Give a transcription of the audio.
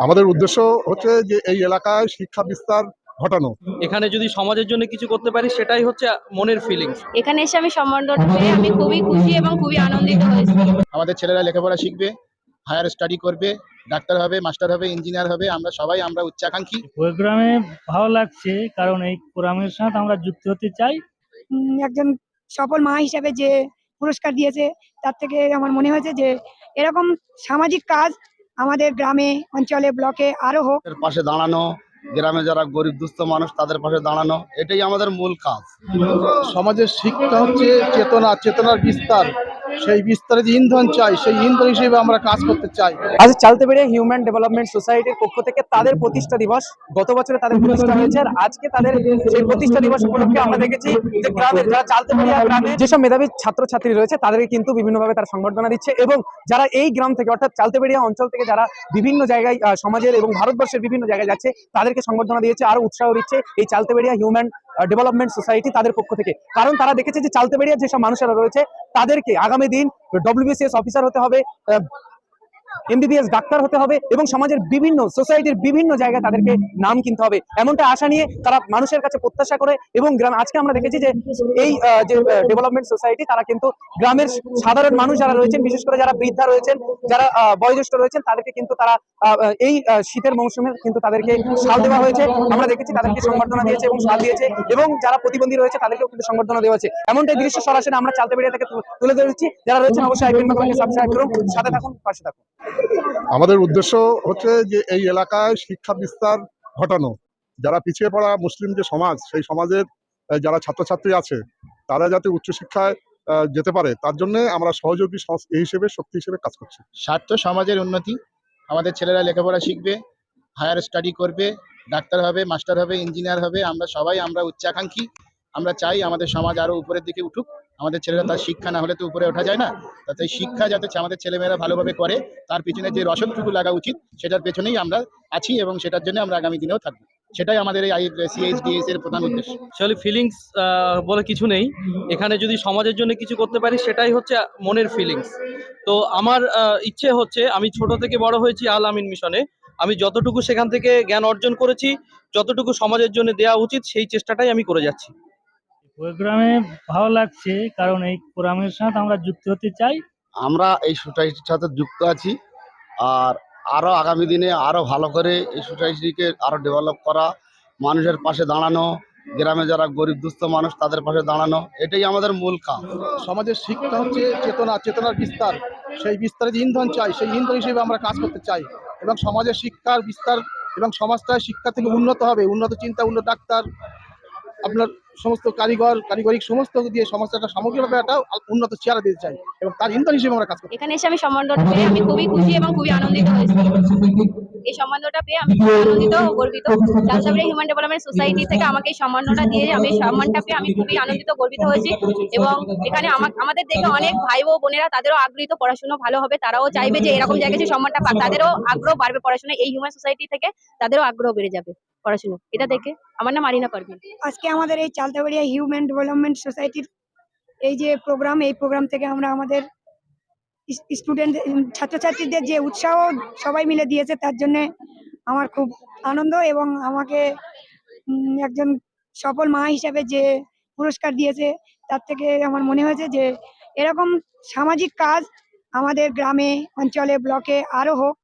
আমাদের উদ্দেশ্য হচ্ছে যে এই এলাকায় শিক্ষা বিস্তার ঘটানো। এখানে যদি সমাজের জন্য কিছু করতে পারি সেটাই হচ্ছে মনের ফিলিংস এখানে এসে আমি সম্মানটা পেয়ে আমি খুবই খুশি এবং খুবই আনন্দিত হয়েছি। আমাদের ছেলেরা লেখাপড়া শিখবে হায়ার স্টাডি করবে ডাক্তার হবে মাস্টার হবে ইঞ্জিনিয়ার হবে আমরা সবাই আমরা উচ্চাকাঙ্ক্ষী। প্রোগ্রামে ভালো লাগছে কারণ এই প্রোগ্রামের সাথে আমরা যুক্ত হতে চাই। উম, একজন সফল মা হিসাবে যে পুরস্কার দিয়েছে তার থেকে আমার মনে হয়েছে যে এরকম সামাজিক কাজ আমাদের গ্রামে, অঞ্চলে, ব্লকে আরও হোক। পাশে দাঁড়ানো, গ্রামে যারা গরিব, দুস্থ মানুষ, তাদের পাশে দাঁড়ানো, এটাই আমাদের মূল কাজ। সমাজের শিক্ষা হচ্ছে চেতনা, চেতনার বিস্তার। সেই বিস্তারে যে ইন্ধন চাই, সেই ইন্ধন হিসেবে আমরা কাজ করতে চাই। আজ চালতে পেরে হিউম্যান ডেভেলপমেন্ট সোসাইটির পক্ষ থেকে তাদের প্রতিষ্ঠা দিবস, গত বছরে তাদের প্রতিষ্ঠা হয়েছে আর আজকে তাদের সেই প্রতিষ্ঠা দিবস উপলক্ষে আমরা দেখেছি যে গ্রামের যারা চালতে পেরিয়া গ্রামে যেসব মেধাবী ছাত্রছাত্রী রয়েছে, তাদেরকে কিন্তু বিভিন্নভাবে তারা সংবর্ধনা দিচ্ছে এবং যারা এই গ্রাম থেকে, অর্থাৎ চালতে পেরিয়া অঞ্চল থেকে যারা বিভিন্ন জায়গায় সমাজের এবং ভারতবর্ষের বিভিন্ন জায়গায় যাচ্ছে, তাদেরকে সংবর্ধনা দিয়েছে আরও উৎসাহ দিচ্ছে এই চালতে পেরিয়া হিউম্যান ডেভেলপমেন্ট সোসাইটি তাদের পক্ষ থেকে। কারণ তারা দেখেছে যে চালতে পেরিয়া যেসব মানুষেরা রয়েছে তাদেরকে আগামী দিন ডব্লিউবিসিএস অফিসার হতে হবে এমবিবিএস ডাক্তার হতে হবে এবং সমাজের বিভিন্ন সোসাইটির বিভিন্ন জায়গায় তাদেরকে নাম কিনতে হবে। এমনটা আশা নিয়ে তারা মানুষের কাছে প্রত্যাশা করে এবং গ্রাম আজকে আমরা দেখেছি যে এই যে ডেভেলপমেন্ট সোসাইটি তারা কিন্তু গ্রামের সাধারণ মানুষ যারা রয়েছেন, বিশেষ করে যারা বৃদ্ধা রয়েছেন, যারা বয়োজ্যেষ্ঠ রয়েছেন, তাদেরকে কিন্তু তারা এই শীতের মৌসুমে কিন্তু তাদেরকে সাল দেওয়া হয়েছে। আমরা দেখেছি তাদেরকে সংবর্ধনা দিয়েছে এবং শাল দিয়েছে এবং যারা প্রতিবন্ধী রয়েছে তাদেরকেও কিন্তু সংবর্ধনা দেওয়া হয়েছে। এমনটাই দৃশ্য সরাসরি আমরা চালতে বেরিয়ে থেকে তুলে ধরেছি। যারা রয়েছেন অবশ্যই সাবস্ক্রাইব করুন। সাথে থাকুন, পাশে থাকুন। আমাদের উদ্দেশ্য হচ্ছে যে এই এলাকায় শিক্ষা বিস্তার ঘটানো। যারা পিছিয়ে পড়া মুসলিম যে সমাজ, সেই সমাজের যারা ছাত্রছাত্রী আছে, তারা যাতে উচ্চশিক্ষায় যেতে পারে, তার জন্য আমরা সহযোগী এই হিসেবে শক্তি হিসেবে কাজ করছি। স্বার্থ সমাজের উন্নতি। আমাদের ছেলেরা লেখাপড়া শিখবে, হায়ার স্টাডি করবে, ডাক্তার হবে, মাস্টার হবে, ইঞ্জিনিয়ার হবে। আমরা সবাই আমরা উচ্চাকাঙ্ক্ষী। আমরা চাই আমাদের সমাজ আরও উপরের দিকে উঠুক। আমাদের ছেলেরা তার শিক্ষা না হলে তো উপরে ওঠা যায় না। তাতে শিক্ষা যাতে আমাদের ছেলেমেয়েরা ভালোভাবে করে, তার পিছনে যে রসদটুকু লাগা উচিত, সেটার পেছনেই আমরা আছি এবং সেটার জন্য আমরা আগামী দিনেও থাকব। সেটাই আমাদের এই সিএইচডিএস এর প্রধান উদ্দেশ্য। অ্যাকচুয়ালি ফিলিংস বলে কিছু নেই। এখানে যদি সমাজের জন্য কিছু করতে পারি, সেটাই হচ্ছে মনের ফিলিংস তো আমার ইচ্ছে হচ্ছে, আমি ছোট থেকে বড় হয়েছি আল আমিন মিশনে। আমি যতটুকু সেখান থেকে জ্ঞান অর্জন করেছি, যতটুকু সমাজের জন্য দেওয়া উচিত, সেই চেষ্টাটাই আমি করে যাচ্ছি। প্রোগ্রামে ভালো লাগছে কারণ এই প্রোগ্রামের সাথে আমরা যুক্ত হতে চাই। আমরা এই সোসাইটির সাথে যুক্ত আছি আর আরও আগামী দিনে আরও ভালো করে এই সোসাইটিকে আরও ডেভেলপ করা মানুষের পাশে দাঁড়ানো গ্রামে যারা গরিব দুস্থ মানুষ তাদের পাশে দাঁড়ানো এটাই আমাদের মূল কাজ। সমাজের শিক্ষা হচ্ছে চেতনা চেতনার বিস্তার। সেই বিস্তারে যে ইন্ধন চাই সেই ইন্ধন হিসেবে আমরা কাজ করতে চাই। এবং সমাজের শিক্ষার বিস্তার এবং সমাজটা শিক্ষা থেকে উন্নত হবে। উন্নত চিন্তা উন্নত ডাক্তার আপনার সমস্ত কারিগর, কারিগরিক সমস্ত দিয়ে সমাজটা সামগ্রিকভাবে একটা উন্নত চেহারা দিতে চাই এবং তার ইন্ধন হিসেবে আমরা কাজ করি এখানে এসে আমি সম্মান আমি খুবই খুশি এবং খুবই আনন্দিত হয়েছি। এই সম্মানটা পেয়ে আমি খুবই আনন্দিত ও গর্বিত। চালসাবড়ি হিউম্যান ডেভেলপমেন্ট সোসাইটি থেকে আমাকে এই সম্মানটা দিয়ে আমি সম্মানটা পেয়ে আমি খুবই আনন্দিত, গর্বিত হয়েছি। এবং এখানে আমা- আমাদের দেখে অনেক ভাই ও বোনেরা তাদেরও আগ্রহিত পড়াশোনা ভালো হবে, তারাও চাইবে যে এরকম জায়গায় যে সম্মানটা পাক তাদেরও আগ্রহ বাড়বে পড়াশোনা। এই হিউম্যান সোসাইটি থেকে তাদেরও আগ্রহ বেড়ে যাবে পড়াশোনা। এটা দেখে। আমার নাম মারিনা পারভিন আজকে আমাদের এই চালতাবাড়িয়া হিউম্যান ডেভেলপমেন্ট সোসাইটির এই যে প্রোগ্রাম, এই প্রোগ্রাম থেকে আমরা আমাদের স্টুডেন্ট ছাত্রছাত্রীদের যে উৎসাহ সবাই মিলে দিয়েছে, তার জন্য আমার খুব আনন্দ এবং আমাকে একজন সফল মা হিসাবে যে পুরস্কার দিয়েছে, তার থেকে আমার মনে হয়েছে যে এরকম সামাজিক কাজ আমাদের গ্রামে, অঞ্চলে, ব্লকে আরও হোক।